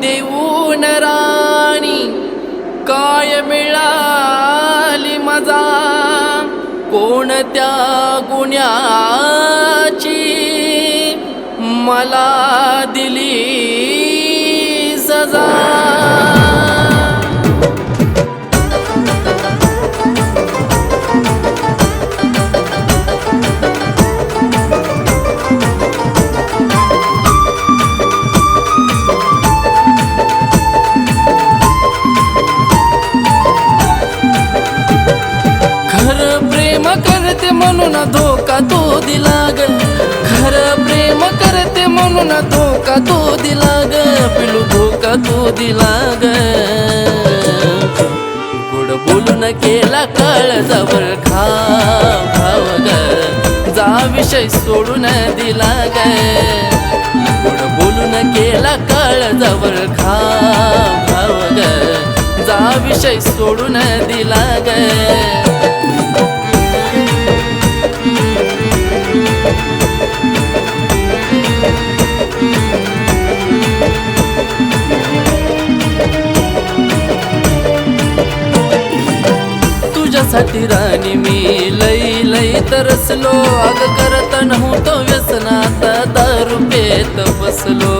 देऊन राणी काय मिळाली मजा कोणत्या गुण्याची मला दिली सजा? म्हणून धोका तो दिला ग खरं प्रेम करते म्हणून धोका तो दिला ग पिलू धोका तो दिला ग गोड बोलून केला काळजावर खा भाव ग. जा विषय सोडून दिला ग गोड बोलून केला काळजावर खा भाव ग. जा विषय सोडून दिला ग आणि मी लई लई तरसलो अग करत नव्हतो व्यसनात दारू पेत बसलो.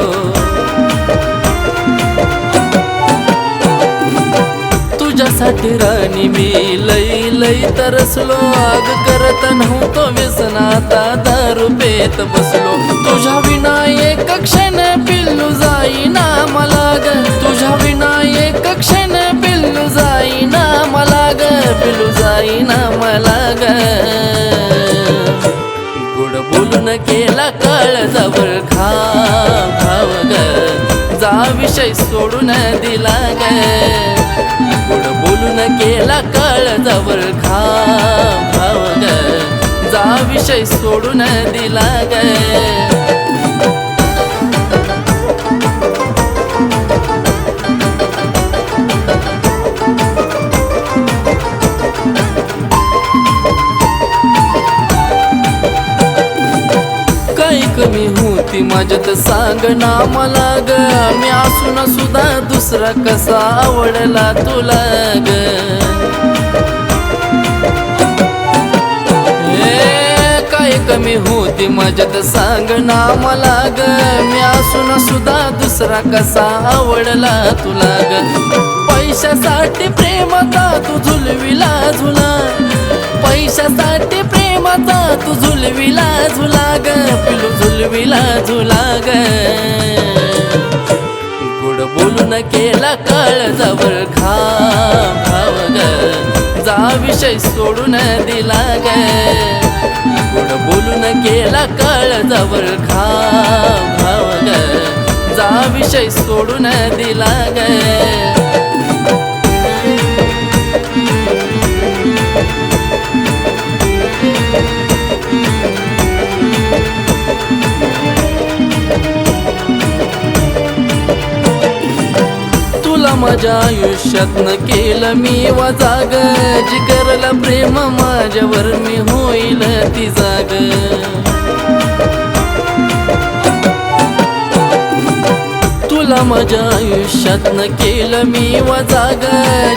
तुझ्यासाठी राणी मी लई लई तरसलो अग करत नव्हतो व्यसनात दारू पेत बसलो. तुझ्या विना एक क्षण पिल्लू मला ग. गुड बोलून केला काळजावर खा भाव ग. जा विषय सोडून दिला ग. गुड बोलून केला काळजावर खा भाव ग. जा विषय सोडून दिला ग. कमी होती माझ्यात सांग ना मला ग. मी असून सुद्धा दुसरा कसा आवडला तुला ग? काय कमी होती माझ्यात सांग ना मला ग? मी असून सुद्धा दुसरा कसा आवडला तुला ग? पैशासाठी प्रेमता तू झुलविला झुला. पैशासाठी प्रेमाचा तू झुलविला झुला ग पिलू झुलविला झुला ग गोड बोलून केला काळजावर खा भाव ग. जा विषय सोडून दिला ग गुड बोलून केला काळजावर खा भाव ग. जा विषय सोडून दिला ग माझ्या आयुष्यात न केलं मी वाजाग जिगरला प्रेम माझ्यावर मी होईल ती जाग. तुला माझ्या आयुष्यात न केलं मी वाजाग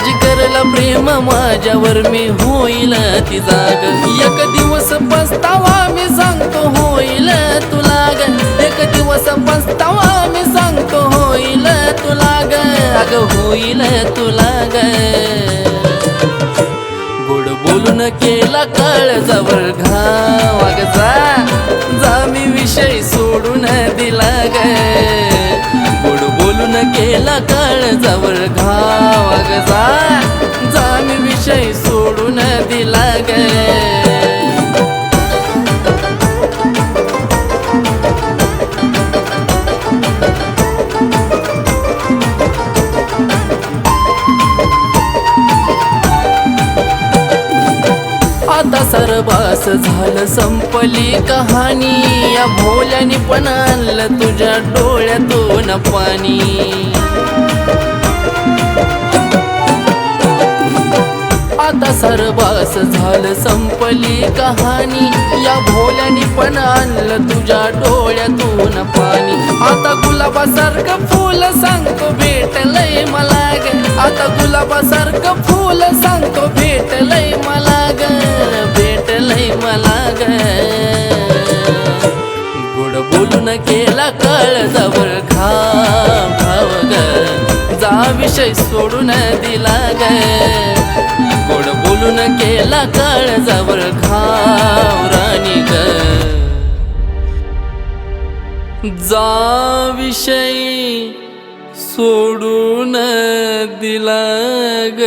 जिगरला प्रेम माझ्यावर मी होईल ती जाग. एक दिवस राग होईल तुला ग. गोड बोलून केला काळजावर घाव. अग जा जा मी विषय सोडून दिला ग. गोड बोलून केला काळजावर घाव. अग जा जा मी विषय सोडून दिला ग. आता सरबास झालं संपली कहाणी. या भोल्याने पण आणलं तुझ्या डोळ्यातून पाणी. आता सरबास झालं संपली कहाणी. या भोल्याने पण आणलं तुझ्या डोळ्यातून पाणी. आता गुलाबासारखं फुल सांगतो भेटलंय मला आता गुलाबासारखं फुल सांगतो भेटलंय मला गुड बोलून केला कळ जवळ खा भाव जा विषय सोडून दिला ग. गोड बोलून केला कळ जवळ खाव राणी ग. जा विषय सोडून दिला ग.